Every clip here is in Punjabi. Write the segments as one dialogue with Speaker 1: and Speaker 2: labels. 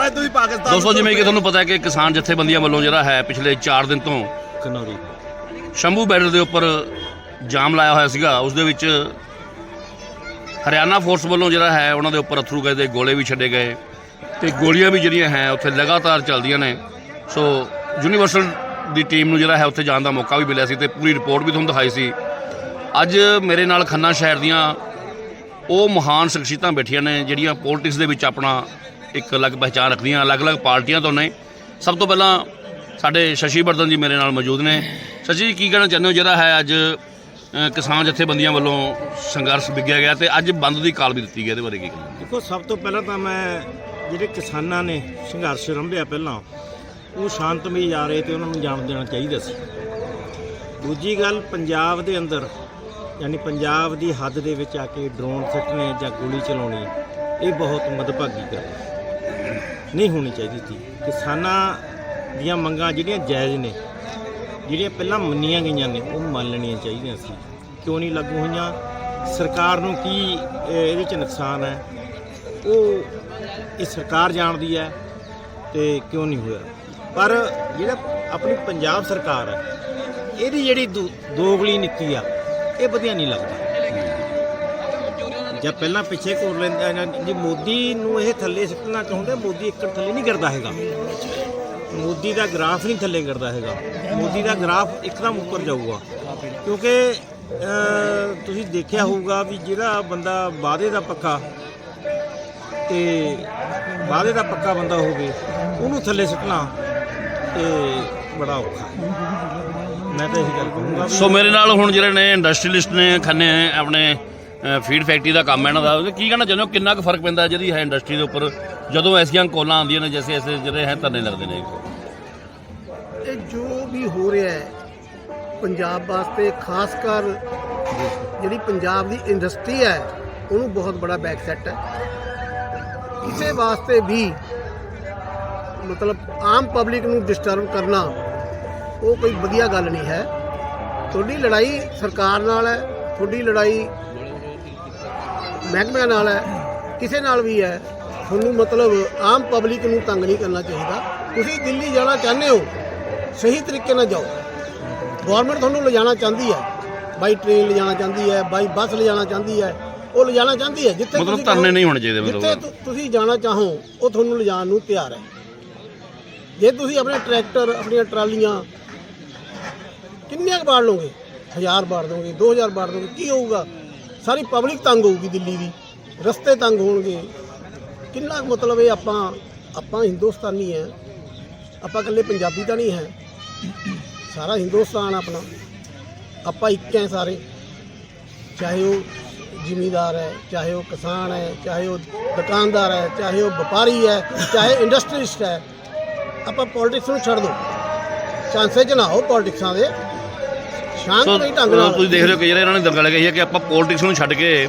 Speaker 1: ਮਹਾਰਾਜ ਤੁਸੀਂ ਪਾਕਿਸਤਾਨ
Speaker 2: ਦੋਸਤੋ ਜਿਵੇਂ ਕਿ ਤੁਹਾਨੂੰ ਪਤਾ ਹੈ ਕਿ ਕਿਸਾਨ ਜਥੇਬੰਦੀਆਂ ਵੱਲੋਂ ਜਿਹੜਾ ਹੈ ਪਿਛਲੇ 4 ਦਿਨ ਤੋਂ
Speaker 1: ਕਨੌਰੀ।
Speaker 2: ਸ਼ੰਭੂ ਬਾਰਡਰ ਦੇ ਉੱਪਰ ਜਾਮ ਲਾਇਆ ਹੋਇਆ ਸੀਗਾ। ਉਸ ਦੇ ਵਿੱਚ ਹਰਿਆਣਾ ਫੋਰਸ ਵੱਲੋਂ ਜਿਹੜਾ ਹੈ ਉਹਨਾਂ ਦੇ ਉੱਪਰ ਅਥਰੂ ਗਏ ਦੇ ਗੋਲੇ ਵੀ ਛੱਡੇ ਗਏ ਤੇ ਗੋਲੀਆਂ ਵੀ ਜਿਹੜੀਆਂ ਹੈ ਉੱਥੇ ਲਗਾਤਾਰ ਚੱਲਦੀਆਂ ਨੇ। ਸੋ ਯੂਨੀਵਰਸਲ ਦੀ ਟੀਮ ਨੂੰ ਜਿਹੜਾ ਹੈ ਉੱਥੇ ਜਾਣ ਦਾ ਮੌਕਾ ਵੀ ਮਿਲਿਆ ਸੀ ਤੇ ਪੂਰੀ ਰਿਪੋਰਟ ਵੀ ਤੁਹਾਨੂੰ ਦਿਖਾਈ ਸੀ। ਅੱਜ ਮੇਰੇ ਨਾਲ ਖੰਨਾ ਸ਼ਹਿਰ ਦੀਆਂ ਉਹ ਮਹਾਨ ਸ਼ਖਸੀਅਤਾਂ ਬੈਠੀਆਂ ਨੇ ਜਿਹੜੀਆਂ ਪੋਲਿਟਿਕਸ ਦੇ ਵਿੱਚ ਆਪਣਾ ਇੱਕ ਅਲੱਗ ਪਹਿਚਾਣ ਰੱਖਦੀਆਂ, ਅਲੱਗ-ਅਲੱਗ ਪਾਰਟੀਆਂ ਤੋਂ ਨੇ। ਸਭ ਤੋਂ ਪਹਿਲਾਂ ਸਾਡੇ ਸ਼ਸ਼ੀ ਵਰਧਨ ਜੀ ਮੇਰੇ ਨਾਲ ਮੌਜੂਦ ਨੇ। ਸ਼ਸ਼ੀ ਜੀ, ਕੀ ਕਹਿਣਾ ਚਾਹੁੰਦੇ ਹੋ ਜਿਹੜਾ ਹੈ ਅੱਜ ਕਿਸਾਨ ਜਥੇਬੰਦੀਆਂ ਵੱਲੋਂ ਸੰਘਰਸ਼ ਵਿਗਿਆ ਗਿਆ ਤੇ ਅੱਜ ਬੰਦ ਦੀ ਕਾਲ ਵੀ ਦਿੱਤੀ ਗਈ, ਇਹਦੇ ਬਾਰੇ ਕੀ ਕਹਿਣਾ?
Speaker 1: ਦੇਖੋ, ਸਭ ਤੋਂ ਪਹਿਲਾਂ ਤਾਂ ਮੈਂ ਜਿਹੜੇ ਕਿਸਾਨਾਂ ਨੇ ਸੰਘਰਸ਼ ਰੰਭਿਆ ਪਹਿਲਾਂ, ਉਹ ਸ਼ਾਂਤਮਈ ਜਾ ਰਹੇ ਤੇ ਉਹਨਾਂ ਨੂੰ ਜਾਣ ਦੇਣਾ ਚਾਹੀਦਾ ਸੀ। ਦੂਜੀ ਗੱਲ, ਪੰਜਾਬ ਦੇ ਅੰਦਰ, ਯਾਨੀ ਪੰਜਾਬ ਦੀ ਹੱਦ ਦੇ ਵਿੱਚ ਆ ਕੇ ਡਰੋਨ ਸਿੱਟਣੇ ਜਾਂ ਗੋਲੀ ਚਲਾਉਣੀ, ਇਹ ਬਹੁਤ ਮਦਭਾਗੀ ਗੱਲ ਹੈ। ਨਹੀਂ ਹੋਣੀ ਚਾਹੀਦੀ ਸੀ। ਕਿਸਾਨਾਂ ਦੀਆਂ ਮੰਗਾਂ ਜਿਹੜੀਆਂ ਜਾਇਜ਼ ਨੇ, ਜਿਹੜੀਆਂ ਪਹਿਲਾਂ ਮੰਨੀਆਂ ਗਈਆਂ ਨੇ, ਉਹ ਮੰਨ ਲੈਣੀਆਂ ਚਾਹੀਦੀਆਂ ਸੀ। ਕਿਉਂ ਨਹੀਂ ਲਾਗੂ ਹੋਈਆਂ? ਸਰਕਾਰ ਨੂੰ ਕੀ ਇਹਦੇ ਚ ਨੁਕਸਾਨ ਹੈ? ਉਹ ਇਹ ਸਰਕਾਰ ਜਾਣਦੀ ਹੈ ਤੇ ਕਿਉਂ ਨਹੀਂ ਹੋਇਆ? ਪਰ ਜਿਹੜਾ ਆਪਣੀ ਪੰਜਾਬ ਸਰਕਾਰ ਹੈ, ਇਹਦੀ ਜਿਹੜੀ ਦੋ- ਦੋਗਲੀ ਨੀਤੀ ਆ, ਇਹ ਵਧੀਆ ਨਹੀਂ ਲੱਗਦੀ। ਜਾਂ ਪਹਿਲਾਂ ਪਿੱਛੇ ਕੋਰ ਲੈਂਦਾ ਜੀ ਮੋਦੀ ਨੂੰ ਇਹ ਥੱਲੇ ਸਿੱਟਣਾ ਚਾਹੁੰਦੇ, ਮੋਦੀ ਇੱਕ ਥੱਲੇ ਨਹੀਂ ਕਰਦਾ ਹੈਗਾ। ਮੋਦੀ ਦਾ ਗ੍ਰਾਫ ਨਹੀਂ ਥੱਲੇ ਕਰਦਾ ਹੈਗਾ। ਮੋਦੀ ਦਾ ਗ੍ਰਾਫ ਇੱਕਦਮ ਉੱਪਰ ਜਾਊਗਾ। ਕਿਉਂਕਿ ਤੁਸੀਂ ਦੇਖਿਆ ਹੋਊਗਾ ਵੀ ਜਿਹੜਾ ਬੰਦਾ ਵਾਅਦੇ ਦਾ ਪੱਕਾ ਤੇ ਵਾਅਦੇ ਦਾ ਪੱਕਾ ਬੰਦਾ ਹੋਵੇ, ਉਹਨੂੰ ਥੱਲੇ ਸੁੱਟਣਾ ਤੇ ਬੜਾ ਔਖਾ ਮੈਂ ਤਾਂ ਇਹੀ ਗੱਲ ਕਹੂੰਗਾ
Speaker 2: ਸੋ ਮੇਰੇ ਨਾਲ ਹੁਣ ਜਿਹੜੇ ਨੇ ਇੰਡਸਟਰੀਲਿਸਟ ਨੇ, ਖੰਨੇ ਆਪਣੇ ਫੀਡ ਫੈਕਟਰੀ ਦਾ ਕੰਮ ਹੈ ਇਹਨਾਂ ਦਾ ਕੀ ਕਹਿਣਾ ਚਾਹੁੰਦੇ ਹੋ? ਕਿੰਨਾ ਕੁ ਫ਼ਰਕ ਪੈਂਦਾ ਜਿਹੜੀ ਹੈ ਇੰਡਸਟਰੀ ਦੇ ਉੱਪਰ? ਜਦੋਂ ਐਸੀਆਂ ਕੋਲਾਂ ਆਉਂਦੀਆਂ ਨੇ, ਜੈਸੇ ਐਸੇ ਜਿਹੜੇ ਹੈ, ਧਰਨੇ ਲੱਗਦੇ ਨੇ
Speaker 3: ਇਹ ਜੋ ਵੀ ਹੋ ਰਿਹਾ ਹੈ, ਪੰਜਾਬ ਵਾਸਤੇ ਖਾਸ ਕਰ ਜਿਹੜੀ ਪੰਜਾਬ ਦੀ ਇੰਡਸਟਰੀ ਹੈ, ਉਹਨੂੰ ਬਹੁਤ ਬੜਾ ਬੈਕ ਸੈਟ ਹੈ। ਕਿਸੇ ਵਾਸਤੇ ਵੀ ਮਤਲਬ ਆਮ ਪਬਲਿਕ ਨੂੰ ਡਿਸਟਰਬ ਕਰਨਾ, ਉਹ ਕੋਈ ਵਧੀਆ ਗੱਲ ਨਹੀਂ ਹੈ। ਤੁਹਾਡੀ ਲੜਾਈ ਸਰਕਾਰ ਨਾਲ ਹੈ, ਤੁਹਾਡੀ ਲੜਾਈ ਮਹਿਕਮਿਆਂ ਨਾਲ ਹੈ ਕਿਸੇ ਨਾਲ ਵੀ ਹੈ ਤੁਹਾਨੂੰ ਮਤਲਬ ਆਮ ਪਬਲਿਕ ਨੂੰ ਤੰਗ ਨਹੀਂ ਕਰਨਾ ਚਾਹੀਦਾ। ਤੁਸੀਂ ਦਿੱਲੀ ਜਾਣਾ ਚਾਹੁੰਦੇ ਹੋ ਸਹੀ ਤਰੀਕੇ ਨਾਲ ਜਾਓ। ਗਵਰਨਮੈਂਟ ਤੁਹਾਨੂੰ ਲਿਜਾਣਾ ਚਾਹੁੰਦੀ ਹੈ ਬਾਈ ਟ੍ਰੇਨ ਲਿਜਾਣਾ ਚਾਹੁੰਦੀ ਹੈ ਬਾਈ ਬੱਸ ਲਿਜਾਣਾ ਚਾਹੁੰਦੀ ਹੈ ਉਹ ਲਿਜਾਣਾ ਚਾਹੁੰਦੀ ਹੈ ਜਿੱਥੇ
Speaker 2: ਮਤਲਬ ਧਰਨੇ ਨਹੀਂ ਹੋਣੇ ਚਾਹੀਦੇ
Speaker 3: ਜਿੱਥੇ
Speaker 2: ਮਤਲਬ
Speaker 3: ਤੁਸੀਂ ਜਾਣਾ ਚਾਹੋ ਉਹ ਤੁਹਾਨੂੰ ਲਿਜਾਣ ਨੂੰ ਤਿਆਰ ਹੈ। ਜੇ ਤੁਸੀਂ ਆਪਣੇ ਟਰੈਕਟਰ ਆਪਣੀਆਂ ਟਰਾਲੀਆਂ ਕਿੰਨੀਆਂ ਕੁ ਬਾੜ ਲਓਗੇ? ਹਜ਼ਾਰ ਬਾੜ ਦੋਗੇ 2000 ਬਾੜ ਦੋਗੇ ਕੀ ਹੋਊਗਾ? ਸਾਰੀ ਪਬਲਿਕ ਤੰਗ ਹੋਊਗੀ ਦਿੱਲੀ ਦੀ, ਰਸਤੇ ਤੰਗ ਹੋਣਗੇ। ਕਿੰਨਾ ਕੁ ਮਤਲਬ ਇਹ ਆਪਾਂ ਆਪਾਂ ਹਿੰਦੁਸਤਾਨੀ ਹੈ, ਆਪਾਂ ਇਕੱਲੇ ਪੰਜਾਬੀ ਤਾਂ ਨਹੀਂ ਹੈ। ਸਾਰਾ ਹਿੰਦੁਸਤਾਨ ਆਪਣਾ, ਆਪਾਂ ਇੱਕ ਹੈ ਸਾਰੇ। ਚਾਹੇ ਉਹ ਜ਼ਿਮੀਦਾਰ ਹੈ, ਚਾਹੇ ਉਹ ਕਿਸਾਨ ਹੈ, ਚਾਹੇ ਉਹ ਦੁਕਾਨਦਾਰ ਹੈ, ਚਾਹੇ ਉਹ ਵਪਾਰੀ ਹੈ, ਚਾਹੇ ਇੰਡਸਟਰੀਸਟ ਹੈ। ਆਪਾਂ ਪੋਲਿਟਿਕਸ ਨੂੰ ਛੱਡ ਦਿਓ ਚਾਂਸੇ ਚ ਨਾ ਹੋ ਪੋਲਿਟਿਕਸਾਂ ਦੇ।
Speaker 2: ਸੋ
Speaker 3: ਸ਼ਾਂਤਮਈ ਢੰਗ
Speaker 2: ਅ,
Speaker 3: ਨਾਲ।
Speaker 2: ਤੁਸੀਂ ਦੇਖ ਰਹੇ ਹੋ ਕਿ ਜਿਹੜਾ ਇਹਨਾਂ ਨੇ ਗੱਲ ਕਹੀ ਹੈ ਕਿ ਆਪਾਂ ਪੋਲਿਟਿਕਸ ਨੂੰ ਛੱਡ ਕੇ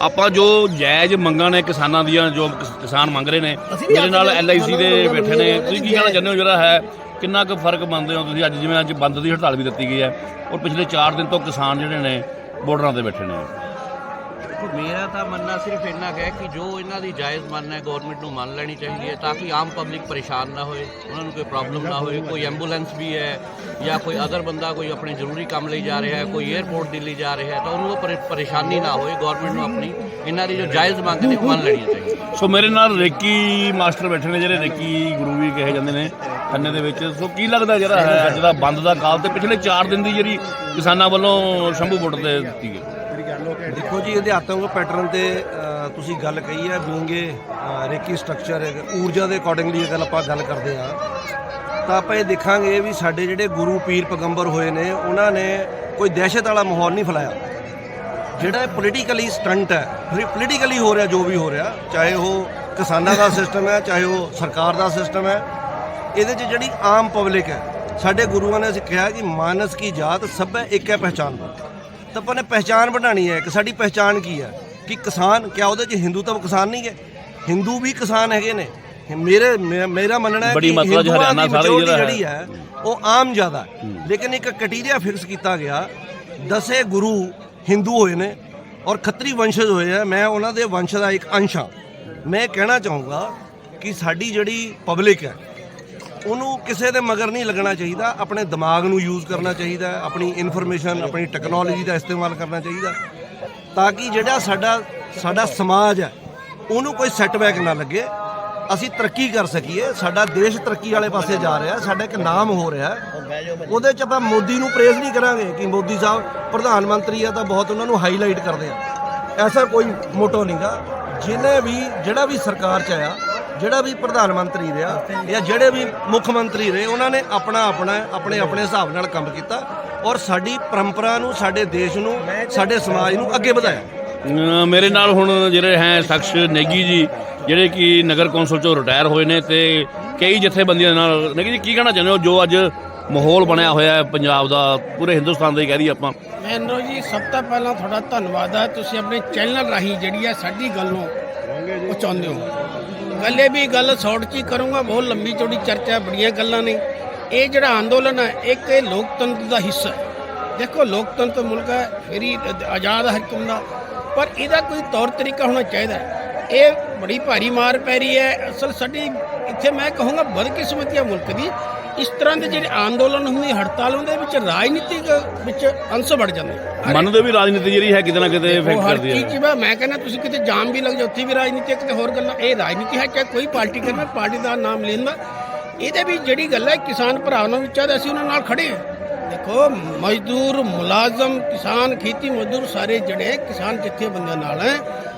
Speaker 2: ਆਪਾਂ ਜੋ ਜਾਇਜ਼ ਮੰਗਾਂ ਨੇ ਕਿਸਾਨਾਂ ਦੀਆਂ ਜੋ ਕਿਸ- ਕਿਸਾਨ ਮੰਗ ਰਹੇ ਨੇ
Speaker 3: ਅਸੀਂ ਵੀ
Speaker 2: ਮੇਰੇ ਨਾਲ
Speaker 3: ਆਪਣੇ
Speaker 2: ਐਲਆਈਸੀ ਦੇ ਬੈਠੇ ਨੇ। ਤੁਸੀਂ ਕੀ ਕਹਿਣਾ ਚਾਹੁੰਦੇ ਹੋ ਜਿਹੜਾ ਹੈ? ਕਿੰਨਾ ਕੁ ਫ਼ਰਕ ਮੰਨਦੇ ਹੋ ਤੁਸੀਂ? ਅੱਜ ਜਿਵੇਂ ਅੱਜ ਬੰਦ ਦੀ ਹੜਤਾਲ ਵੀ ਦਿੱਤੀ ਗਈ ਹੈ ਔਰ ਪਿਛਲੇ 4 ਦਿਨ ਤੋਂ ਕਿਸਾਨ ਜਿਹੜੇ ਨੇ ਬਾਰਡਰਾਂ ਤੇ ਬੈਠੇ ਨੇ।
Speaker 4: ਮੇਰਾ ਤਾਂ ਮੰਨਣਾ ਸਿਰਫ ਇੰਨਾ ਕੁ ਹੈ ਕਿ ਜੋ ਇਹਨਾਂ ਦੀ ਜਾਇਜ਼ ਮੰਨਣਾ ਹੈ ਗਵਰਨਮੈਂਟ ਨੂੰ ਮੰਨ ਲੈਣੀ ਚਾਹੀਦੀ ਹੈ ਤਾਂ ਕਿ ਆਮ ਪਬਲਿਕ ਪਰੇਸ਼ਾਨ ਨਾ ਹੋਏ, ਉਹਨਾਂ ਨੂੰ ਕੋਈ ਪ੍ਰੋਬਲਮ ਨਾ ਹੋਏ, ਕੋਈ ਐਂਬੂਲੈਂਸ ਵੀ ਹੈ ਜਾਂ ਕੋਈ ਅਦਰ ਬੰਦਾ ਕੋਈ ਆਪਣੇ ਜ਼ਰੂਰੀ ਕੰਮ ਲਈ ਜਾ ਰਿਹਾ ਹੈ, ਕੋਈ 에ਅਰਪੋਰਟ ਦਿੱਲੀ ਜਾ ਰਿਹਾ ਹੈ, ਤਾਂ ਉਹਨੂੰ ਉਹ ਪਰੇ- ਪਰੇਸ਼ਾਨੀ ਨਾ ਹੋਏ ਗਵਰਨਮੈਂਟ ਨੂੰ ਆਪਣੀ ਇਹਨਾਂ ਦੀ ਜੋ ਜਾਇਜ਼ ਮੰਗ ਨੇ ਉਹ ਮੰਨ ਲੈਣੀ ਚਾਹੀਦੀ
Speaker 2: ਸੋ ਮੇਰੇ ਨਾਲ ਰੇਕੀ ਮਾਸਟਰ ਬੈਠੇ ਨੇ, ਜਿਹੜੇ ਰੇਕੀ ਗੁਰੂ ਵੀ ਕਹੇ ਜਾਂਦੇ ਨੇ ਖੰਨੇ ਦੇ ਵਿੱਚ। ਸੋ ਕੀ ਲੱਗਦਾ ਜਿਹੜਾ ਹੈ, ਅੱਜ ਦਾ ਬੰਦ ਦਾ ਕਾਲ ਤੇ ਪਿਛਲੇ 4 ਦਿਨ ਦੀ ਜਿਹੜੀ ਕਿਸਾਨਾਂ ਵੱਲੋਂ ਸ਼ੰਭੂ ਬਾਰਡਰ ਤੇ ਦਿੱਤੀ ਗਈ
Speaker 5: ਦੇਖੋ ਜੀ, ਇਹਦੇ ਆਤਮਕ ਪੈਟਰਨ ਤੇ ਤੁਸੀਂ ਗੱਲ ਕਹੀ ਹੈ ਬੀਂਗੇ ਰੇਕੀ ਸਟਰਕਚਰ ਹੈ, ਊਰਜਾ ਦੇ ਅਕੋਰਡਿੰਗਲੀ ਅਗਰ ਆਪਾਂ ਗੱਲ ਕਰਦੇ ਆ ਤਾਂ ਆਪਾਂ ਇਹ ਦੇਖਾਂਗੇ ਵੀ ਸਾਡੇ ਜਿਹੜੇ ਗੁਰੂ ਪੀਰ ਪੈਗੰਬਰ ਹੋਏ ਨੇ, ਉਹਨਾਂ ਨੇ ਕੋਈ ਦਹਿਸ਼ਤ ਵਾਲਾ ਮਾਹੌਲ ਨਹੀਂ ਫੈਲਾਇਆ। ਜਿਹੜਾ ਪੋਲੀਟੀਕਲੀ ਸਟੰਟ ਹੈ ਪੋਲੀਟੀਕਲੀ ਹੋ ਰਿਹਾ, ਜੋ ਵੀ ਹੋ ਰਿਹਾ, ਚਾਹੇ ਉਹ ਕਿਸਾਨਾਂ ਦਾ ਸਿਸਟਮ ਹੈ, ਚਾਹੇ ਉਹ ਸਰਕਾਰ ਦਾ ਸਿਸਟਮ ਹੈ, ਇਹਦੇ 'ਚ ਜਿਹੜੀ ਆਮ ਪਬਲਿਕ ਹੈ, ਸਾਡੇ ਗੁਰੂਆਂ ਨੇ ਅਸੀਂ ਕਿਹਾ ਕਿ ਮਾਨਸ ਕੀ ਜਾਤ ਸਭੈ ਇੱਕ ਹੈ ਪਹਿਚਾਨ। ਤਾਂ ਆਪਾਂ ਨੇ ਪਹਿਚਾਨ ਬਣਾਣੀ ਹੈ ਕਿ ਸਾਡੀ ਪਹਿਚਾਨ ਕੀ ਹੈ? ਕਿ ਕਿਸਾਨ ਕਿਆ ਉਹਦੇ 'ਚ ਹਿੰਦੂ ਤਾਂ ਕਿਸਾਨ ਨਹੀਂ ਹੈ? ਹਿੰਦੂ ਵੀ ਕਿਸਾਨ ਹੈਗੇ ਨੇ। ਮੇਰੇ ਮੇਰਾ ਮੰਨਣਾ ਹੈ ਕਿ ਹਿੰਦੂਆਂ
Speaker 2: ਹਰਿਆਣਾ
Speaker 5: ਦੀ majority
Speaker 2: ਜਿਹੜਾ ਹੈ।
Speaker 5: ਜਿਹੜੀ ਹੈ ਉਹ ਆਮ ਜ਼ਿਆਦਾ ਹੈ। ਲੇਕਿਨ ਇੱਕ ਕਟੀਰੀਆ ਫਿਕਸ ਕੀਤਾ ਗਿਆ। ਦਸੇ ਗੁਰੂ ਹਿੰਦੂ ਹੋਏ ਨੇ ਔਰ ਖੱਤਰੀ ਵੰਸ਼ਜ ਹੋਏ ਆ। ਮੈਂ ਉਹਨਾਂ ਦੇ ਵੰਸ਼ ਦਾ ਇੱਕ ਅੰਸ਼ ਹਾਂ। ਮੈਂ ਕਹਿਣਾ ਚਾਹੂੰਗਾ ਕਿ ਸਾਡੀ ਜਿਹੜੀ ਪਬਲਿਕ ਹੈ ਉਹਨੂੰ ਕਿਸੇ ਦੇ ਮਗਰ ਨਹੀਂ ਲੱਗਣਾ ਚਾਹੀਦਾ। ਆਪਣੇ ਦਿਮਾਗ ਨੂੰ ਯੂਜ਼ ਕਰਨਾ ਚਾਹੀਦਾ ਆਪਣੀ ਇਨਫੋਰਮੇਸ਼ਨ ਆਪਣੀ ਟੈਕਨੋਲੋਜੀ ਦਾ ਇਸਤੇਮਾਲ ਕਰਨਾ ਚਾਹੀਦਾ ਤਾਂ ਕਿ ਜਿਹੜਾ ਸਾਡਾ ਸਾਡਾ ਸਮਾਜ ਹੈ, ਉਹਨੂੰ ਕੋਈ ਸੈਟਬੈਕ ਨਾ ਲੱਗੇ। ਅਸੀਂ ਤਰੱਕੀ ਕਰ ਸਕੀਏ। ਸਾਡਾ ਦੇਸ਼ ਤਰੱਕੀ ਵਾਲੇ ਪਾਸੇ ਜਾ ਰਿਹਾ ਸਾਡਾ ਇੱਕ ਨਾਮ ਹੋ ਰਿਹਾ ਉਹਦੇ ਚ ਆਪਾਂ ਮੋਦੀ ਨੂੰ ਪ੍ਰੇਜ਼ ਨਹੀਂ ਕਰਾਂਗੇ ਕਿ ਮੋਦੀ ਸਾਹਿਬ ਪ੍ਰਧਾਨ ਮੰਤਰੀ ਆ, ਤਾਂ ਬਹੁਤ ਉਹਨਾਂ ਨੂੰ ਹਾਈਲਾਈਟ ਕਰਦੇ ਆ। ਐਸਾ ਕੋਈ ਮੋਟੋ ਨਹੀਂਗਾ। ਜਿਹਨੇ ਵੀ, ਜਿਹੜਾ ਵੀ ਸਰਕਾਰ ਚ ਆਇਆ ਜਿਹੜਾ ਵੀ ਪ੍ਰਧਾਨ ਮੰਤਰੀ ਰਿਹਾ ਜਾਂ ਜਿਹੜੇ ਵੀ ਮੁੱਖ ਮੰਤਰੀ ਰਹੇ ਉਹਨਾਂ ਨੇ ਆਪਣਾ ਆਪਣਾ ਆਪਣੇ ਆਪਣੇ ਹਿਸਾਬ ਨਾਲ ਕੰਮ ਕੀਤਾ ਔਰ ਸਾਡੀ ਪਰੰਪਰਾ ਨੂੰ ਸਾਡੇ ਦੇਸ਼ ਨੂੰ ਸਾਡੇ ਸਮਾਜ ਨੂੰ ਅੱਗੇ ਵਧਾਇਆ।
Speaker 2: ਮੇਰੇ ਨਾਲ ਹੁਣ ਜਿਹੜੇ ਹੈ ਸ਼ਖਸ ਨੇਗੀ ਜੀ ਜਿਹੜੇ ਕਿ ਨਗਰ ਕੌਂਸਲ ਚੋਂ ਰਿਟਾਇਰ ਹੋਏ ਨੇ ਤੇ ਕਈ ਜਥੇਬੰਦੀਆਂ ਨਾਲ ਨੇਗੀ ਜੀ ਕੀ ਕਹਿਣਾ ਚਾਹੁੰਦੇ ਹੋ? ਜੋ ਅੱਜ ਮਾਹੌਲ ਬਣਿਆ ਹੋਇਆ ਹੈ ਪੰਜਾਬ ਦਾ ਪੂਰੇ ਹਿੰਦੁਸਤਾਨ ਦਾ ਹੀ ਕਹਿ ਦਈਏ ਆਪਾਂ।
Speaker 6: ਮਹਿੰਦਰੋ ਜੀ ਸਭ ਤੋਂ ਪਹਿਲਾਂ ਤੁਹਾਡਾ ਧੰਨਵਾਦ ਹੈ। ਤੁਸੀਂ ਆਪਣੇ ਚੈਨਲ ਰਾਹੀਂ ਜਿਹੜੀ ਹੈ ਸਾਡੀ ਗੱਲ ਨੂੰ ਪਹੁੰਚਾਉਂਦੇ ਹੋ। ਗੱਲ ਵੀ ਗੱਲ ਸ਼ਾਰਟ ਚ ਹੀ ਕਰੂੰਗਾ, ਬਹੁਤ ਲੰਬੀ ਚੌੜੀ ਚਰਚਾ, ਬੜੀਆਂ ਗੱਲਾਂ ਨੇ। ਇਹ ਜਿਹੜਾ ਅੰਦੋਲਨ ਹੈ ਇੱਕ ਇਹ ਲੋਕਤੰਤਰ ਦਾ ਹਿੱਸਾ ਹੈ। ਦੇਖੋ, ਲੋਕਤੰਤਰ ਮੁਲਕ ਹੈ ਫੇਰੀ ਆਜ਼ਾਦ ਹੈ ਹਕਮ ਦਾ ਪਰ ਇਹਦਾ ਕੋਈ ਤੌਰ ਤਰੀਕਾ ਹੋਣਾ ਚਾਹੀਦਾ ਇਹ ਬੜੀ ਭਾਰੀ ਮਾਰ ਪੈ ਰਹੀ ਹੈ। ਅਸਲ ਸਾਡੀ, ਇੱਥੇ ਮੈਂ ਕਹੂੰਗਾ ਬਦਕਿਸਮਤੀ ਹੈ ਮੁਲਕ ਦੀ। ਇਸ ਤਰ੍ਹਾਂ ਦੇ ਜਿਹੜੇ ਅੰਦੋਲਨ ਹੁੰਦੇ ਹੜਤਾਲ ਹੁੰਦੇ ਵਿੱਚ ਰਾਜਨੀਤਿਕ ਵਿੱਚ ਅੰਸ਼ ਵੜ ਜਾਂਦੇ। ਹਰ
Speaker 2: ਮੰਨਦੇ ਵੀ ਰਾਜਨੀਤੀ ਜਿਹੜੀ ਹੈ ਕਿਤੇ ਨਾ ਕਿਤੇ ਇਫੈਕਟ ਕਰਦੀ ਹੈ।
Speaker 6: 'ਚ ਮੈਂ ਮੈਂ ਕਹਿੰਦਾ ਤੁਸੀਂ ਕਿਤੇ ਜਾਮ ਵੀ ਲੱਗ ਜਾਓ ਉੱਥੇ ਵੀ ਰਾਜਨੀਤੀ ਕਿਤੇ ਹੋਰ ਗੱਲਾਂ। ਇਹ ਰਾਜਨੀਤੀ ਹੈ ਚਾਹੇ ਕੋਈ ਪਾਰਟੀ ਕਰਨਾ ਪਾਰਟੀ ਦਾ ਨਾਮ ਲੈਂਦਾ ਇਹਦੇ ਵੀ ਜਿਹੜੀ ਗੱਲ ਹੈ ਕਿਸਾਨ ਭਰਾਵਾਂ ਵਿੱਚ ਚਾਹਦੇ ਅਸੀਂ ਉਹਨਾਂ ਨਾਲ ਖੜੇ ਹਾਂ। ਦੇਖੋ ਮਜ਼ਦੂਰ ਮੁਲਾਜ਼ਮ ਕਿਸਾਨ ਖੇਤੀ ਮਜ਼ਦੂਰ ਸਾਰੇ ਜਿਹੜੇ ਕਿਸਾਨ ਜਥੇਬੰਦੀਆਂ ਨਾਲ ਹੈ।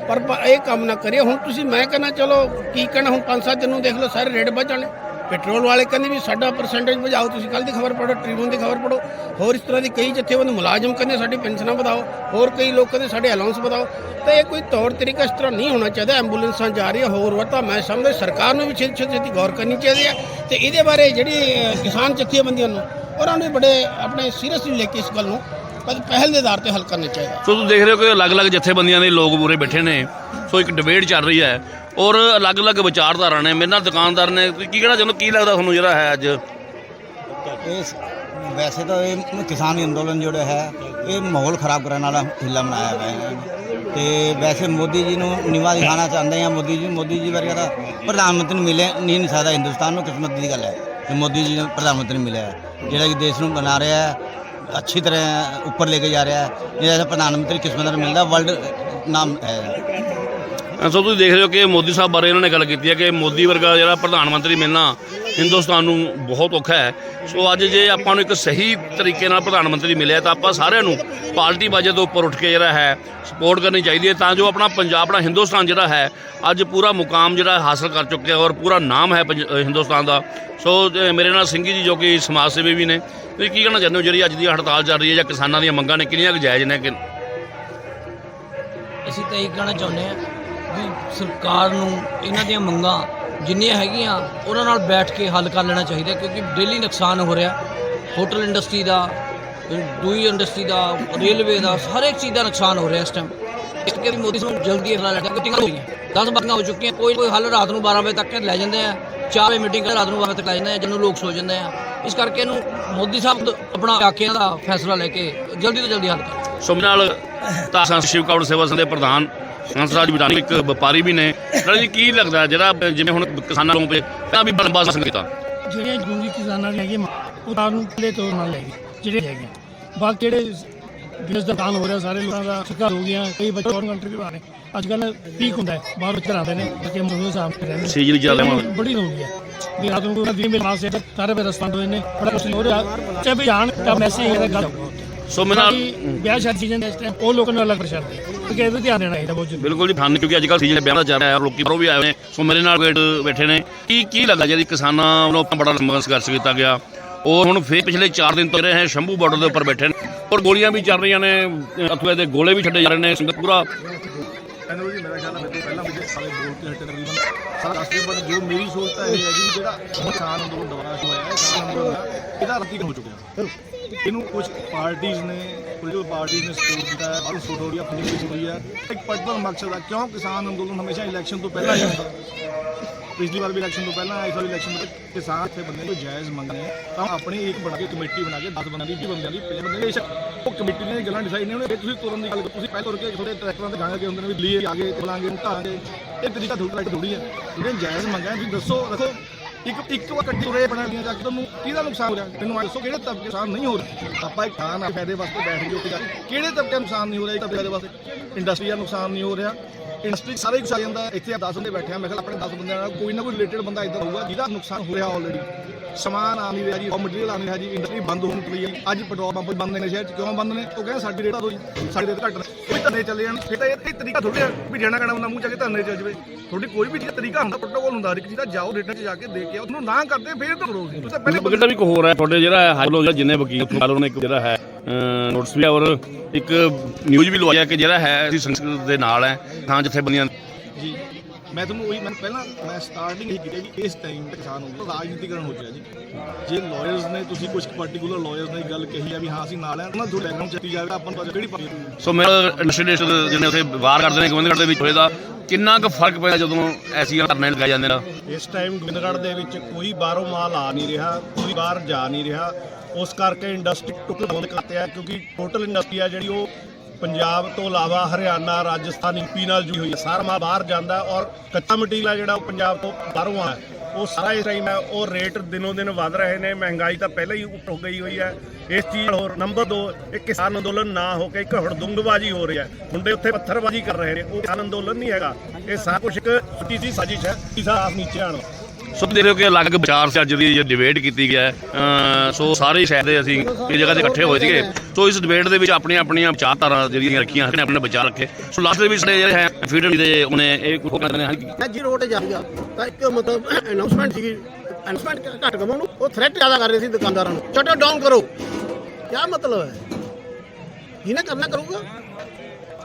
Speaker 6: ਪਰ ਇਹ ਕੰਮ ਨਾ ਕਰਿਓ। ਹੁਣ ਤੁਸੀਂ ਮੈਂ ਕਹਿੰਦਾ ਚਲੋ ਕੀ ਕਹਿਣਾ ਹੁਣ ਪੰਜ ਸੱਤ ਦਿਨ ਨੂੰ ਦੇਖ ਲਓ ਸਾਰੇ ਵੱਧ ਜਾਣੇ। ਪੈਟਰੋਲ ਵਾਲੇ ਕਹਿੰਦੇ ਵੀ ਸਾਡਾ ਪਰਸੈਂਟੇਜ ਵਧਾਓ, ਤੁਸੀਂ ਕੱਲ ਦੀ ਖਬਰ ਪੜੋ ਟ੍ਰਿਬਿਊਨ ਦੀ ਖਬਰ ਪੜੋ ਹੋਰ ਇਸ ਤਰ੍ਹਾਂ ਦੀ ਕਈ ਜਥੇਬੰਦ ਮੁਲਾਜ਼ਮ ਕਹਿੰਦੇ ਸਾਡੀ ਪੈਨਸ਼ਨਾਂ ਵਧਾਓ, ਹੋਰ ਕਈ ਲੋਕ ਕਹਿੰਦੇ ਸਾਡੇ ਅਲਾਉਂਸ ਵਧਾਓ। ਤਾਂ ਇਹ ਕੋਈ ਤੌਰ ਤਰੀਕਾ ਇਸ ਤਰ੍ਹਾਂ ਨਹੀਂ ਹੋਣਾ ਚਾਹੀਦਾ, ਐਂਬੂਲੈਂਸਾਂ ਜਾ ਰਹੀਆਂ, ਹੋਰ ਹੋਰ ਮੈਂ ਸਮਝਦਾ ਸਰਕਾਰ ਨੂੰ ਵੀ ਛੇਤੀ ਛੇਤੀ ਛੇਤੀ ਗੌਰ ਕਰਨੀ ਚਾਹੀਦੀ ਹੈ। ਤੇ ਇਹਦੇ ਬਾਰੇ ਜਿਹੜੀ ਕਿਸਾਨ ਜਥੇਬੰਦੀਆਂ ਨੂੰ, ਉਹਨਾਂ ਨੂੰ ਬੜੇ ਆਪਣੇ ਸੀਰੀਅਸਲੀ ਲੈ ਕੇ ਇਸ ਗੱਲ ਨੂੰ ਪਹਿਲ ਦੇ ਆਧਾਰ ਤੇ ਹੱਲ ਕਰਨਾ ਚਾਹੀਦਾ।
Speaker 2: ਸੋ ਤੁਸੀਂ ਦੇਖ ਰਹੇ ਹੋ ਕਿ ਅਲੱਗ-ਅਲੱਗ ਜਥੇਬੰਦੀਆਂ ਦੇ ਲੋਕ ਪੂਰੇ ਬੈਠੇ ਨੇ। ਸੋ ਇੱਕ ਡਿਬੇਟ ਚੱਲ ਰਹੀ ਹੈ ਔਰ ਅਲੱਗ-ਅਲੱਗ ਵਿਚਾਰਧਾਰਾ ਨੇ ਮੇਰੇ ਨਾਲ ਦੁਕਾਨਦਾਰ ਨੇ ਤੁਸੀਂ ਕੀ ਕਹਿਣਾ ਚਾਹੁੰਦੇ ਕੀ ਲੱਗਦਾ ਤੁਹਾਨੂੰ ਜਿਹੜਾ ਹੈ ਅੱਜ?
Speaker 7: ਇਸ, ਵੈਸੇ ਤਾਂ ਇਹ ਕਿਸਾਨ ਅੰਦੋਲਨ ਜਿਹੜਾ ਹੈ, ਇਹ ਮਾਹੌਲ ਖਰਾਬ ਕਰਨ ਵਾਲਾ ਹਿੱਲਾ ਬਣਾਇਆ ਹੋਇਆ ਹੈ। ਤੇ ਵੈਸੇ ਮੋਦੀ ਜੀ ਨੂੰ ਨਿਵਾ ਦਿਖਾਣਾ ਚਾਹੁੰਦੇ ਆ ਮੋਦੀ ਜੀ ਮੋਦੀ ਜੀ ਵਰਗਾ ਤਾਂ ਪ੍ਰਧਾਨ ਮੰਤਰੀ ਨੂੰ ਮਿਲੇ ਨਹੀਂ ਸਕਦਾ ਹਿੰਦੁਸਤਾਨ ਨੂੰ, ਕਿਸਮਤ ਦੀ ਗੱਲ ਹੈ ਕਿ ਮੋਦੀ ਜੀ ਨੂੰ ਪ੍ਰਧਾਨ ਮੰਤਰੀ ਮਿਲਿਆ ਜਿਹੜਾ ਕਿ ਦੇਸ਼ ਨੂੰ ਬਣਾ ਰਿਹਾ ਹੈ, ਅੱਛੀ ਤਰ੍ਹਾਂ ਉੱਪਰ ਲੈ ਕੇ ਜਾ ਰਿਹਾ ਹੈ, ਜਿਹੜਾ ਪ੍ਰਧਾਨ ਮੰਤਰੀ ਕਿਸਮਤ ਨਾਲ ਮਿਲਦਾ ਵਰਲਡ ਨਾਮ ਹੈ।
Speaker 2: ਸੋ ਤੁਸੀਂ ਦੇਖ ਰਹੇ ਹੋ ਕਿ ਮੋਦੀ ਸਾਹਿਬ ਬਾਰੇ ਇਹਨਾਂ ਨੇ ਗੱਲ ਕੀਤੀ ਹੈ ਕਿ ਮੋਦੀ ਵਰਗਾ ਜਿਹੜਾ ਪ੍ਰਧਾਨ ਮੰਤਰੀ ਮਿਲਣਾ ਹਿੰਦੁਸਤਾਨ ਨੂੰ ਬਹੁਤ ਔਖਾ ਹੈ। ਸੋ ਅੱਜ ਜੇ ਆਪਾਂ ਨੂੰ ਇੱਕ ਸਹੀ ਤਰੀਕੇ ਨਾਲ ਪ੍ਰਧਾਨ ਮੰਤਰੀ ਮਿਲਿਆ ਤਾਂ ਆਪਾਂ ਸਾਰਿਆਂ ਨੂੰ ਪਾਰਟੀ ਬਾਜੇ ਤੋਂ ਉੱਪਰ ਉੱਠ ਕੇ ਜਿਹੜਾ ਹੈ ਸਪੋਰਟ ਕਰਨੀ ਚਾਹੀਦੀ ਹੈ ਤਾਂ ਜੋ ਆਪਣਾ ਪੰਜਾਬ, ਆਪਣਾ ਹਿੰਦੁਸਤਾਨ ਜਿਹੜਾ ਹੈ ਅੱਜ ਪੂਰਾ ਮੁਕਾਮ ਜਿਹੜਾ ਹਾਸਲ ਕਰ ਚੁੱਕਿਆ ਔਰ ਪੂਰਾ ਨਾਮ ਹੈ ਪੰਜ- ਹਿੰਦੁਸਤਾਨ ਦਾ। ਸੋ ਮੇਰੇ ਨਾਲ ਸਿੰਘੀ ਜੀ ਜੋ ਕਿ ਸਮਾਜ ਸੇਵੀ ਵੀ ਨੇ, ਤੁਸੀਂ ਕੀ ਕਹਿਣਾ ਚਾਹੁੰਦੇ ਹੋ? ਜਿਹੜੀ ਅੱਜ ਦੀ ਹੜਤਾਲ ਚੱਲ ਰਹੀ ਹੈ ਜਾਂ ਕਿਸਾਨਾਂ ਦੀਆਂ ਮੰਗਾਂ ਨੇ ਕਿੰਨੀਆਂ ਕੁ ਜਾਇਜ਼ ਨੇ ਕਿ
Speaker 8: ਅਸੀਂ ਤਾਂ ਇਹ ਕਹਿਣਾ ਚਾਹੁੰਦੇ ਹਾਂ ਵੀ ਸਰਕਾਰ ਨੂੰ ਇਹਨਾਂ ਦੀਆਂ ਮੰਗਾਂ ਜਿੰਨੀਆਂ ਹੈਗੀਆਂ, ਉਹਨਾਂ ਨਾਲ ਬੈਠ ਕੇ ਹੱਲ ਕਰ ਲੈਣਾ ਚਾਹੀਦਾ ਕਿਉਂਕਿ ਡੇਲੀ ਨੁਕਸਾਨ ਹੋ ਰਿਹਾ। ਹੋਟਲ ਇੰਡਸਟਰੀ ਦਾ, ਦੂਈ ਇੰਡਸਟਰੀ ਦਾ ਰੇਲਵੇ ਦਾ, ਹਰ ਇੱਕ ਚੀਜ਼ ਦਾ ਨੁਕਸਾਨ ਹੋ ਰਿਹਾ ਇਸ ਟਾਈਮ ਇਸ ਕਰਕੇ ਵੀ ਮੋਦੀ ਸਾਹਿਬ ਜਲਦੀ ਇਹ ਲੈ ਕੇ ਮੀਟਿੰਗਾਂ ਹੋਈਆਂ 10 ਬਾਤੀਆਂ ਹੋ ਚੁੱਕੀਆਂ, ਕੋਈ ਕੋਈ ਹੱਲ ਰਾਤ ਨੂੰ 12 ਵਜੇ ਤੱਕ ਲੈ ਜਾਂਦੇ ਆ 4 ਵਜੇ ਮੀਟਿੰਗ ਰਾਤ ਨੂੰ 12 ਵਜੇ ਤੱਕ ਲੈ ਜਾਂਦੇ ਆ ਜਿਹਨੂੰ ਲੋਕ ਸੋ ਜਾਂਦੇ ਆ। ਇਸ ਕਰਕੇ ਇਹਨੂੰ ਮੋਦੀ ਸਾਹਿਬ ਆਪਣਾ ਇਲਾਕਿਆਂ ਦਾ ਫੈਸਲਾ ਲੈ ਕੇ ਜਲਦੀ ਤੋਂ ਜਲਦੀ ਹੱਲ ਕਰ।
Speaker 2: ਸੋ ਨਾਲ ਤਾਂ ਸ਼ਿਵ ਕਾਉਡ ਸੇਵਾ ਸੰਘ ਦੇ ਪ੍ਰਧਾਨ ਹੰਸਰਾਜ ਬਿਟਾਨੀ ਇੱਕ ਵਪਾਰੀ ਵੀ ਨੇ। ਰਾਜ ਜੀ ਕੀ ਲੱਗਦਾ ਜਿਹੜਾ ਜਿਵੇਂ ਹੁਣ ਕਿਸਾਨਾਂ ਨੂੰ ਤਾਂ ਵੀ ਲੰਬਾ ਸੰਘ ਕੀਤਾ।
Speaker 9: ਜਿਹੜੀਆਂ ਜ਼ਰੂਰੀ ਕਿਸਾਨਾਂ ਨੇ ਹੈਗੇ ਉਹ ਤਾਂ ਨੂੰ ਪਹਿਲੇ ਤੋਂ ਨਾਲ ਲੈ ਗਏ ਜਿਹੜੇ ਹੈਗੇ ਬਾਕੀ ਜਿਹੜੇ ਬਿਜ਼ਨਸ ਦਾ ਕਾਨ ਹੋ ਰਿਹਾ ਸਾਰੇ ਲੋਕਾਂ ਦਾ ਸ਼ਿਕਾਰ ਹੋ ਗਿਆ ਕਈ ਬੱਚੇ ਫੋਰਨ ਕੰਟਰੀ ਵੀ ਬਾਹਰ ਅੱਜ ਕੱਲ ਪੀਕ ਹੁੰਦਾ ਹੈ ਬਾਹਰ ਬੱਚੇ ਆਉਂਦੇ ਨੇ ਕਿ ਮੁੰਡੇ ਸਾਹਮਣੇ ਰਹਿੰਦੇ
Speaker 2: ਸੀਜ਼ਨ ਚੱਲ ਰਿਹਾ।
Speaker 9: ਬੜੀ ਹੋ ਹੈ। ਵੀ ਰਾਤ ਨੂੰ ਕੋਈ ਵੀ ਮਿਲ ਮਾਸੇ ਸਾਰੇ ਰਸਪੰਡ ਹੋਏ ਨੇ। ਬੜਾ ਕੁਝ ਹੋ ਰਿਹਾ। ਚਾਹੇ ਵੀ ਜਾਣ ਤਾਂ ਮੈਸੇਜ ਹੈ ਗੱਲ
Speaker 2: ਸੋ ਮੇਰੇ ਨਾਲ
Speaker 9: ਵਿਆਹ ਸ਼ਾਦੀ ਸੀਜ਼ਨ ਇਸ ਟਾਈਮ ਉਹ ਲੋਕਾਂ ਨੂੰ ਅਲੱਗ ਪਰੇਸ਼ਾਨੀ ਕਿਉਂਕਿ ਇਹ ਵੀ ਧਿਆਨ ਦੇਣਾ ਚਾਹੀਦਾ ਬਹੁਤ ਜ਼ਰੂਰੀ।
Speaker 2: ਬਿਲਕੁਲ ਜੀ ਫਨ ਕਿਉਂਕਿ ਅੱਜ ਕੱਲ੍ਹ ਸੀਜ਼ਨ ਵਿਆਹ ਦਾ ਚੱਲ ਰਿਹਾ ਹੈ ਲੋਕੀ ਬਾਹਰੋਂ ਵੀ ਆਏ ਨੇ ਸੋ ਮੇਰੇ ਨਾਲ ਵੇਟ ਬੈਠੇ ਨੇ। ਕੀ ਕੀ ਲੱਗਾ ਜਿਹੜੀ ਕਿਸਾਨਾਂ ਵੱਲੋਂ ਬੜਾ ਲੰਬਾ ਸੰਘਰਸ਼ ਕੀਤਾ ਗਿਆ। ਉਹ ਹੁਣ ਫੇਰ ਪਿਛਲੇ 4 ਦਿਨ ਤੋਂ ਰਹੇ ਹੈ ਸ਼ੰਭੂ ਬਾਰਡਰ ਦੇ ਉੱਪਰ ਬੈਠੇ ਨੇ। ਔਰ ਗੋਲੀਆਂ ਵੀ ਚੱਲ ਰਹੀਆਂ ਨੇ ਅਥਵੇ ਦੇ ਗੋਲੇ ਵੀ ਛੱਡੇ ਜਾ ਰਹੇ ਨੇ ਸੰਗਤ ਪੂਰਾ
Speaker 10: ਕਹਿੰਦੇ ਜੀ ਮੇਰਾ ਖਿਆਲ ਹੈ ਮੇਰੇ ਪਹਿਲਾਂ ਵੀ ਸਾਰੇ ਬੋਲ ਕੇ ਹਟੇ ਤਕਰੀਬਨ। ਸਾਰਾ ਰਾਸ਼ਟਰੀ ਪਰ ਜੋ ਮੇਰੀ ਸੋਚ ਤਾਂ ਇਹ ਹੈ ਜੀ ਜਿਹੜਾ ਕਿਸਾਨ ਅੰਦੋਲਨ ਦੁਬਾਰਾ ਸ਼ੁਰੂ ਹੋਇਆ ਹੈ ਕਿਸਾਨ ਅੰਦੋਲਨ ਹੈ, ਇਹਦਾ ਰੱਤੀ ਹੋ ਚੁੱਕਿਆ। ਇਹਨੂੰ ਕੁਝ ਪਾਰਟੀਆਂ ਨੇ ਪੋਲੀਟੀਕਲ ਪਾਰਟੀਆਂ ਨੇ ਸਪੋਰਟ ਕੀਤਾ ਹੈ, ਬਾਹਰੋਂ ਸਪੋਰਟ ਹੋ ਰਹੀ ਹੈ, ਆਪਣੀ ਵੀ ਹੋ ਹੈ। ਇੱਕ ਪਰਟੀਕੁਲਰ ਮਕਸਦ ਹੈ ਕਿਉਂ ਕਿਸਾਨ ਅੰਦੋਲਨ ਹਮੇਸ਼ਾ ਇਲੈਕਸ਼ਨ ਤੋਂ ਪਹਿਲਾਂ ਹੀ ਹੁੰਦਾ। ਪਿਛਲੀ ਵਾਰ ਵੀ ਇਲੈਕਸ਼ਨ ਤੋਂ ਪਹਿਲਾਂ, ਇਸ ਵਾਰ ਇਲੈਕਸ਼ਨ ਤੋਂ ਕਿਸਾਨ ਇੱਥੇ ਬੰਦੇ ਨੂੰ ਜਾਇਜ਼ ਮੰਗਦੇ ਆ ਤਾਂ ਆਪਣੀ ਇੱਕ ਬਣਾ ਕੇ ਕਮੇਟੀ ਬਣਾ ਕੇ 10 ਬੰਦਿਆਂ ਦੀ 20 ਬੰਦਿਆਂ ਦੀ 50 ਬੰਦਿਆਂ ਦੀ, ਬੇਸ਼ੱਕ ਉਹ ਕਮੇਟੀ ਨੇ ਗੱਲਾਂ ਡਿਸਾਈਡ ਨਹੀਂ ਉਹਨੇ ਤੁਸੀਂ ਤੁਰਨ ਦੀ ਗੱਲ ਤੁਸੀਂ ਪਹਿਲਾਂ ਤੁਰ ਕੇ ਤੁਹਾਡੇ ਟਰੈਕਟਰਾਂ ਤੇ ਗਾਂਗੇ ਹੁੰਦੇ ਨੇ ਵੀ ਲਈ ਆਗੇ ਚਲਾਂਗੇ ਢਾਂਗੇ ਇਹ ਤਰੀਕਾ ਥੋੜਾ ਰਾਈਟ ਥੋੜੀ ਹੈ। ਜਿਹੜੇ ਜਾਇਜ਼ ਮੰਗਾਂ ਤੁਸੀਂ ਦੱਸੋ ਰੱਖੋ ਇੱਕ ਇੱਕ ਵਾਰ ਕੱਟੀ ਉਰੇ ਬਣਾ ਲੀਆਂ ਜਾ ਕੇ ਤੁਹਾਨੂੰ ਕਿਹਦਾ ਨੁਕਸਾਨ ਹੋ ਰਿਹਾ? ਮੈਨੂੰ ਆਹ ਦੱਸੋ, ਕਿਹੜੇ ਤਬਕੇ ਨੁਕਸਾਨ ਨਹੀਂ ਹੋ ਰਿਹਾ? ਆਪਾਂ ਇੱਕ ਖਾਨ ਆ ਫਾਇਦੇ ਵਾਸਤੇ ਬੈਠ ਗਏ ਉੱਥੇ ਜਾ ਕੇ ਕਿਹੜੇ ਤਬਕੇ ਨੁਕਸਾਨ ਨਹੀਂ ਹੋ ਰਿਹਾ ਇੱਕ ਤਬਕੇ ਦੇ ਵਾਸਤੇ? ਇੰਡਸਟਰੀ ਦਾ ਨੁਕਸਾਨ ਨਹੀਂ ਹੋ ਰਿਹਾ। ਇੰਡਸਟਰੀ ਸਾਰੇ ਕੁਛ ਆ ਜਾਂਦਾ ਇੱਥੇ 10 ਬੰਦੇ ਬੈਠੇ ਆ, ਮੈਂ ਕਿਹਾ ਆਪਣੇ 10 ਬੰਦਿਆਂ ਨਾਲ ਕੋਈ ਨਾ ਕੋਈ ਰਿਲੇਟਡ ਬੰਦਾ ਇੱਧਰ ਹੋਊਗਾ, ਜਿਹਦਾ ਨੁਕਸਾਨ ਹੋ ਰਿਹਾ ਆਲਰੇਡੀ ਸਮਾਨ ਆ ਨਹੀਂ ਰਿਹਾ ਜੀ ਮਟੀਰੀਅਲ ਆ ਨਹੀਂ ਰਿਹਾ ਜੀ ਇੰਡਸਟਰੀ ਬੰਦ ਹੋਣ ਪਈ ਹੈ ਅੱਜ ਪੈਟਰੋਲ ਪੰਪ ਬੰਦ ਨੇ, ਸ਼ਹਿਰ ਚ ਕਿਉਂ ਬੰਦ ਨੇ? ਉਹ ਕਹਿੰਦੇ ਸਾਡੀ ਰੇਟ ਆ ਜੀ, ਸਾਡੇ ਰੇਟ ਘੱਟ ਨੇ। ਕੋਈ ਧਰਨੇ ਚੱਲੇ ਜਾਣ, ਫਿਰ ਤਾਂ ਇਹ ਤਰੀਕਾ ਥੋੜੀ ਆ ਵੀ ਜਾਣਾ ਕਣਾ ਉਹਨਾਂ ਮੂੰਹ ਜਾ ਕੇ ਧਰਨੇ ਚੱਲ ਜਵੇ। ਤੁਹਾਡੀ ਕੋਈ ਵੀ ਤਰੀਕਾ ਹੁੰਦਾ ਪ੍ਰੋਟੋਕੋਲ ਹੁੰਦਾ, ਹਰ ਇੱਕ ਚੀਜ਼ ਦਾ, ਜਾਓ ਰੇਟਾਂ 'ਚ ਜਾ ਕੇ ਦੇ ਕੇ ਆਓ। ਉਹਨੂੰ ਨਾ ਕਰਦੇ, ਫਿਰ ਤਾਂ ਕਰੋ ਤੁਸੀਂ। ਤਾਂ ਪਹਿਲੇ
Speaker 2: ਬਗੜਾ ਵੀ ਇੱਕ ਹੋਰ ਹੈ, ਤੁਹਾਡੇ ਜਿਹੜਾ ਹਾਈ ਲੋ ਜਿੰਨੇ ਵਕੀਲ ਉੱਥੋਂ ਇੱਕ ਜਿਹੜਾ ਹੈ। ਨੋਟਿਸ ਵੀ ਔਰ ਇੱਕ ਨਿਊਜ਼ ਵੀ ਲਵਾਇਆ ਕਿ ਜਿਹੜਾ ਹੈ ਅਸੀਂ ਸੰਸਕ੍ਰਿਤ ਦੇ ਨਾਲ ਹੈ ਥਾਂ ਜਿੱਥੇ ਬੰਦੀਆਂ
Speaker 10: ਜੀ। ਮੈਂ ਤੁਹਾਨੂੰ ਉਹੀ ਮੈਂ ਪਹਿਲਾਂ ਮੈਂ ਸਟਾਰਟਿੰਗ ਹੀ ਕੀਤੀ ਕਿ ਇਸ ਟਾਈਮ ਤੇ ਕਿਸਾਨ ਹੋ ਰਾਜਨੀਤੀਕਰਨ ਹੋ ਗਿਆ ਜੀ। ਜੇ ਲਾਇਰਸ ਨੇ ਤੁਸੀਂ ਕੁਝ ਪਾਰਟਿਕੂਲਰ ਲਾਇਰਸ ਨੇ ਗੱਲ ਕਹੀ ਆ ਵੀ ਹਾਂ ਅਸੀਂ ਨਾਲ ਆ ਉਹਨਾਂ ਥੋੜਾ ਬੈਕਗ੍ਰਾਉਂਡ ਚੱਕੀ ਜਾਵੇ ਆਪਾਂ ਨੂੰ ਕਿਹੜੀ ਪਾਰਟੀ
Speaker 2: ਸੋ ਮੇਰਾ ਇੰਡਸਟਰੀਅਲਿਸਟ ਜਿਹਨੇ ਉੱਥੇ ਵਾਰ ਕਰਦੇ ਨੇ ਗੋਬਿੰਦਗੜ੍ਹ ਦੇ ਵਿੱਚ ਹੋਏ ਦਾ ਕਿੰਨਾ ਕੁ ਫ਼ਰਕ ਪਿਆ ਜਦੋਂ ਐਸੀਆਂ ਧਰਨੇ ਲਗਾਏ ਜਾਂਦੇ ਨੇ
Speaker 11: ਇਸ ਟਾਈਮ ਗੋਬਿੰਦਗੜ੍ਹ ਦੇ ਵਿੱਚ ਕੋਈ ਬਾਹਰੋਂ ਮਾਲ ਆ ਨਹੀਂ ਰਿਹਾ ਕੋਈ ਬਾਹਰ ਜਾ ਨਹੀਂ ਰਿਹਾ। ਉਸ ਕਰਕੇ ਇੰਡਸਟਰੀ ਟੁੱਟ ਬੰਦ ਕਰਤੇ ਆ ਕਿਉਂਕਿ ਟੋਟਲ ਇੰਡਸਟਰੀ ਆ ਜਿਹੜੀ ਉਹ ਪੰਜਾਬ ਤੋਂ ਇਲਾਵਾ ਹਰਿਆਣਾ, ਰਾਜਸਥਾਨ ਯੂਪੀ ਨਾਲ ਜੁੜੀ ਹੋਈ ਹੈ। ਸਾਰਾ ਮਾਲ ਬਾਹਰ ਜਾਂਦਾ ਔਰ ਕੱਚਾ ਮਟੀਰੀਅਲ ਆ ਜਿਹੜਾ ਉਹ ਪੰਜਾਬ ਤੋਂ ਬਾਹਰੋਂ ਆ ਉਹ ਸਾਰਾ ਇਸ ਟਾਈਮ ਹੈ, ਉਹ ਰੇਟ ਦਿਨੋਂ ਦਿਨ ਵਧ ਰਹੇ ਨੇ, ਮਹਿੰਗਾਈ ਤਾਂ ਪਹਿਲਾਂ ਹੀ ਉੱਪਰ ਗਈ ਹੋਈ ਹੈ। ਇਸ ਚੀਜ਼ ਹੋਰ ਨੰਬਰ 2 ਇਹ ਕਿਸਾਨ ਅੰਦੋਲਨ ਨਾ ਹੋ ਕੇ ਇੱਕ ਹੜਦੁੰਗਬਾਜ਼ੀ ਹੋ ਰਹੀ ਹੈ। ਮੁੰਡੇ ਉੱਥੇ ਪੱਥਰਬਾਜ਼ੀ ਕਰ ਰਹੇ ਨੇ, ਉਹ ਕਿਸਾਨ ਅੰਦੋਲਨ ਨਹੀਂ ਹੈਗਾ। ਇਹ ਸਾਰਾ ਕੁਝ ਇੱਕ ਸੁੱਤੀ ਸੀ ਸਾਜ਼ਿਸ਼ ਹੈ ਕਿਸਾਨ ਆਪ ਨੀਚੇ ਆਣ
Speaker 2: ਸੋ ਦੇਖ ਰਹੇ ਹੋ ਕਿ ਅਲੱਗ ਵਿਚਾਰ ਸੀ, ਅੱਜ ਦੀ ਡਿਬੇਟ ਕੀਤੀ ਗਿਆ ਸੋ ਸਾਰੇ ਸ਼ਹਿਰ ਦੇ ਅਸੀਂ ਇਹ ਜਗ੍ਹਾ ਤੇ ਇਕੱਠੇ ਹੋਏ ਸੀਗੇ। ਸੋ ਇਸ ਡਿਬੇਟ ਦੇ ਵਿੱਚ ਆਪਣੀਆਂ ਆਪਣੀਆਂ ਵਿਚਾਰਧਾਰਾਂ ਜਿਹੜੀਆਂ ਰੱਖੀਆਂ ਨੇ ਆਪਣੇ ਵਿਚਾਰ ਰੱਖੇ। ਸੋ ਲਾਸਟ ਦੇ ਵਿੱਚ ਸਾਡੇ ਜਿਹੜੇ ਹੈ ਫੀਡਨ ਦੇ ਉਹਨੇ ਇਹ ਕੁਝ ਕਹਿੰਦੇ ਨੇ ਹਾਂ
Speaker 3: ਜੀ ਰੋਡ ਜਾਈਗਾ ਤਾਂ ਇੱਕ ਮਤਲਬ ਅਨਾਉਂਸਮੈਂਟ ਸੀਗੀ। ਅਨਾਉਂਸਮੈਂਟ ਘੱਟ ਕਮਾਉਣ ਨੂੰ। ਉਹ ਥ੍ਰੈਟ ਜ਼ਿਆਦਾ ਕਰ ਰਹੇ ਸੀ ਦੁਕਾਨਦਾਰਾਂ ਨੂੰ। ਸ਼ਟ ਡਾਊਨ ਕਰੋ। ਕੀ ਮਤਲਬ ਹੈ? ਜਿਹਨੇ ਕਰਨਾ ਕਰੂਗਾ।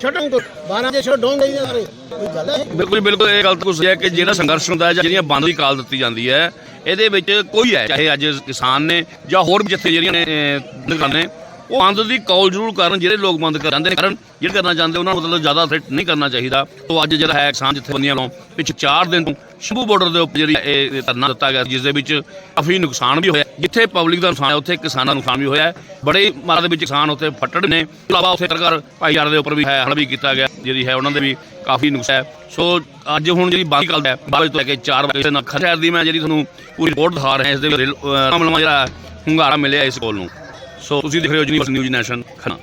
Speaker 3: ਸ਼ਟ ਡਾਊਨ 12 ਜੇ ਸ਼ਟ ਡਾਊਨ ਸਾਰੇ। ਕੋਈ ਗੱਲ ਹੈ?
Speaker 2: ਬਿਲਕੁਲ ਬਿਲਕੁਲ ਇਹ ਗੱਲ ਤਾਂ ਕੁਝ ਹੈ ਕਿ ਜਿਹੜਾ ਸੰਘਰਸ਼ ਹੁੰਦਾ ਹੈ ਜਾਂ ਜਿਹੜੀਆਂ ਬੰਦ ਦੀ ਕਾਲ ਦਿੱਤੀ ਜਾਂਦੀ ਹੈ ਇਹਦੇ ਵਿੱਚ ਕੋਈ ਹੈ ਚਾਹੇ ਅੱਜ ਕਿਸਾਨ ਨੇ ਜਾਂ ਹੋਰ ਵੀ ਜਿੱਥੇ ਜਿਹੜੀਆਂ ਨੇ ਅਹ, ਨੇ ਉਹ ਬੰਦ ਦੀ ਕਾਲ ਜ਼ਰੂਰ ਕਰਨ, ਜਿਹੜੇ ਲੋਕ ਬੰਦ ਕਰ ਨੇ, ਕਰਨ ਜਿਹੜੇ ਕਰਨਾ ਚਾਹੁੰਦੇ, ਉਹਨਾਂ ਨੂੰ ਮਤਲਬ ਜ਼ਿਆਦਾ ਥ੍ਰੈਟ ਨਹੀਂ ਕਰਨਾ ਚਾਹੀਦਾ। ਤੋਂ ਅੱਜ ਜਿਹੜਾ ਹੈ ਕਿਸਾਨ ਜਥੇਬੰਦੀਆਂ ਵੱਲੋਂ ਪਿਛੇ 4 ਦਿਨ ਤੋਂ ਸ਼ੰਭੂ ਬਾਰਡਰ ਦੇ ਉੱਪਰ ਜਿਹੜੀ ਇਹ ਧਰਨਾ ਦਿੱਤਾ ਗਿਆ ਜਿਸ ਦੇ ਵਿੱਚ ਕਾਫੀ ਨੁਕਸਾਨ ਵੀ ਹੋਇਆ। ਜਿੱਥੇ ਪਬਲਿਕ ਦਾ ਨੁਕਸਾਨ ਹੈ, ਉੱਥੇ ਕਿਸਾਨਾਂ ਦਾ ਨੁਕਸਾਨ ਵੀ ਹੋਇਆ ਬੜੇ ਮਾਤਰਾ ਦੇ ਵਿੱਚ ਕਿਸਾਨ ਉੱਥੇ ਫੱਟੜ ਨੇ। ਇਲਾਵਾ ਉੱਥੇ ਸਰਕਾਰ ਭਾਈਚਾਰੇ ਦੇ ਉੱਪਰ ਵੀ ਹੈ ਹਲ ਵੀ ਕੀਤਾ ਗਿਆ, ਜਿਹੜੀ ਹੈ ਉਹਨਾਂ ਦੇ ਵੀ ਕਾਫੀ ਨੁਕਸਾਨ ਹੈ। ਸੋ ਅੱਜ ਹੁਣ ਜਿਹੜੀ ਬਾਕੀ ਗੱਲ ਹੈ 12 ਤੋਂ ਲੈ ਕੇ 4 ਵਜੇ ਤੱਕ ਨਖਰ ਸ਼ਹਿਰ ਦੀ ਮੈਂ ਜਿਹੜੀ ਤੁਹਾਨੂੰ ਪੂਰੀ ਰਿਪੋਰਟ ਦਿਖਾ ਰਿਹਾ, ਇਸ ਦੇ ਵਿੱਚ ਮਾਮਲਾ ਜਿਹੜਾ ਹੁੰਗਾਰਾ ਮਿਲਿਆ ਇਸ ਕੋਲ ਨੂੰ। ਸੋ ਤੁਸੀਂ ਦੇਖ ਰਹੇ ਹੋ ਜੀ ਨਿਊਜ਼ ਨੈਸ਼ਨ ਖੰਨਾ